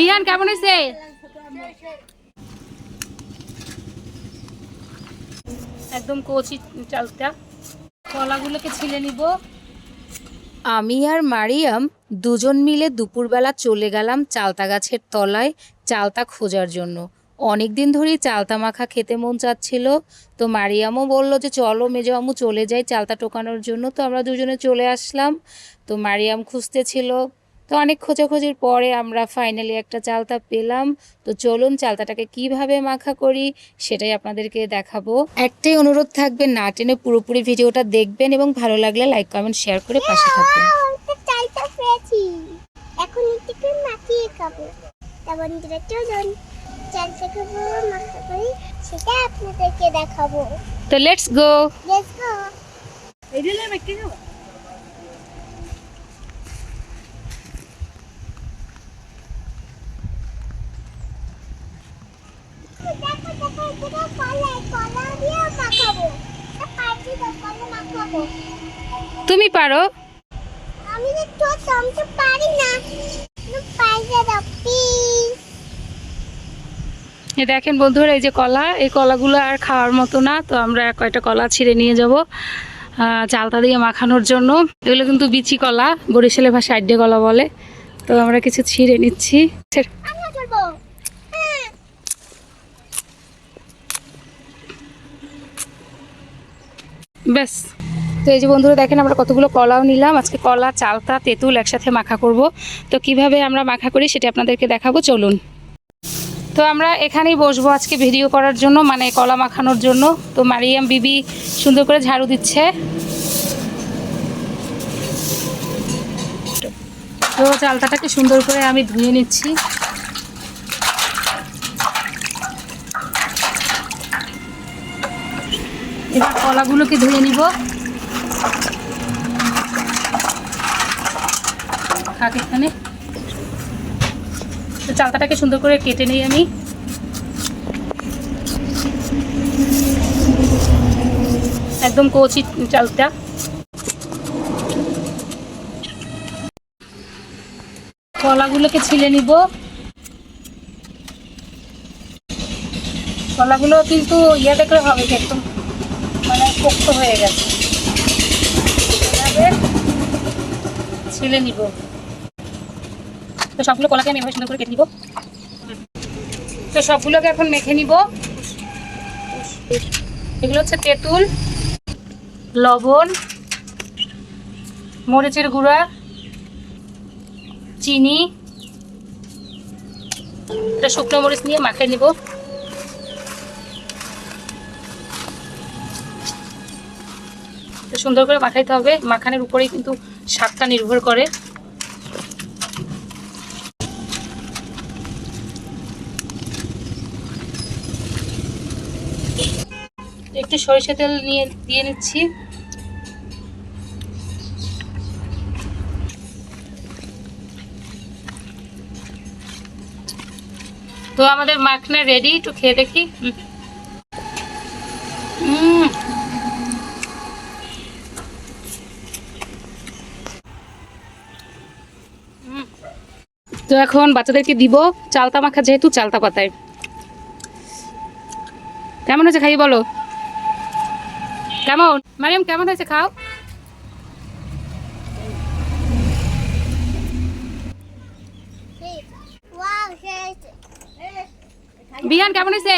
বিহান কেমন হয়েছে একদম কচি চালটা। কলাগুলোকে ছিলে নিব। আমি আর মারিয়াম দুজন মিলে দুপুরবেলা চলে গেলাম চালতা গাছের তলায় চালতা খোঁজার জন্য। অনেক দিন ধরেই চালতা মাখা খেতে মন চাচ্ছিল তো মারিয়ামও বলল যে চলো মেজো আমু চলে যাই চালতা টোকানোর জন্য। তো আমরা দুজনে চলে আসলাম। তো মারিয়াম খুঁজতে ছিল তো অনেক খোঁজাখুঁজির পরে আমরা ফাইনালি একটা চালতা পেলাম। তো চলুন চালতাটাকে কীভাবে মাখা করি সেটাই আপনাদেরকে দেখাবো। একটাই অনুরোধ থাকবে না টেনে পুরোপুরি ভিডিওটা দেখবেন এবং ভালো লাগলে লাইক কমেন্ট শেয়ার করে পাশে থাকবেন। এখন মাখিয়ে খাব। তা বন্ধুরা চলুন চালটা খাব মাখা করি সেটা আপনাদেরকে দেখাবো। তো লেটস গো লেটস গো এই দিলে মেখে দেখো দেখো এটা কলা কলা দিয়ে মাখাবো এটা পাইছি তো কলা মাখাবো তুমি পারো। আমি তো পারি না এ দেখেন বন্ধুরা এই যে কলা এই কলাগুলো আর খাওয়ার মতো না তো আমরা কয়টা কলা ছিঁড়ে নিয়ে যাব চালতা দিয়ে মাখানোর জন্য। এগুলো কিন্তু বিচি কলা বরিশালের ভাষায় আড্ডে কলা বলে তো আমরা কিছু ছিঁড়ে নিচ্ছি আমি করব হ্যাঁ ব্যাস। তো এই যে বন্ধুরা দেখেন, আমরা কতগুলো কলাও নিলাম। আজকে কলা, চালতা, তেঁতুল একসাথে মাখা করব। তো কীভাবে আমরা মাখা করি সেটা আপনাদেরকে দেখাবো, চলুন। তো আমরা এখানেই বসবো আজকে ভিডিও করার জন্য মানে কলা মাখানোর জন্য। তো মারিয়াম বিবি সুন্দর করে ঝাড়ু দিচ্ছে। তো চালতাটাকে সুন্দর করে আমি ধুয়ে নিচ্ছি। এবার কলাগুলোকে ধুয়ে নিব। থাক এখানে। তো চালতাটাকে সুন্দর করে কেটে নিই আমি। একদম কচি চালটা। কলাগুলোকে ছিলে নিব। কলাগুলো কিন্তু ইয়ে দেখলে হবে একদম? মানে পোক্ত হয়ে গেছে। ছিলে নিব। তো সবগুলো কলাকে আমি এভাবে সুন্দর করে কেটে নিব। তো সবগুলোকে এখন মেখে নিব। এগুলো হচ্ছে তেঁতুল, লবণ, মরিচের গুঁড়া, চিনি। এটা শুকনো মরিচ নিয়ে মাখিয়ে নিব। সুন্দর করে মাখাইতে হবে। মাখানের উপরেই কিন্তু শাকটা নির্ভর করে। একটু সরিষা তেল নিয়ে, দিয়ে নিচ্ছি। তো আমাদের মাখনা রেডি একটু খেয়ে দেখি। হুম। তো এখন বাচ্চাদেরকে দিব চালতা মাখা যেহেতু চালতা পাতায়। কেমন হয়েছে খাই বলো? কেমন? মারিয়াম কেমন হয়েছে? খাও। বিহান কেমন হয়েছে?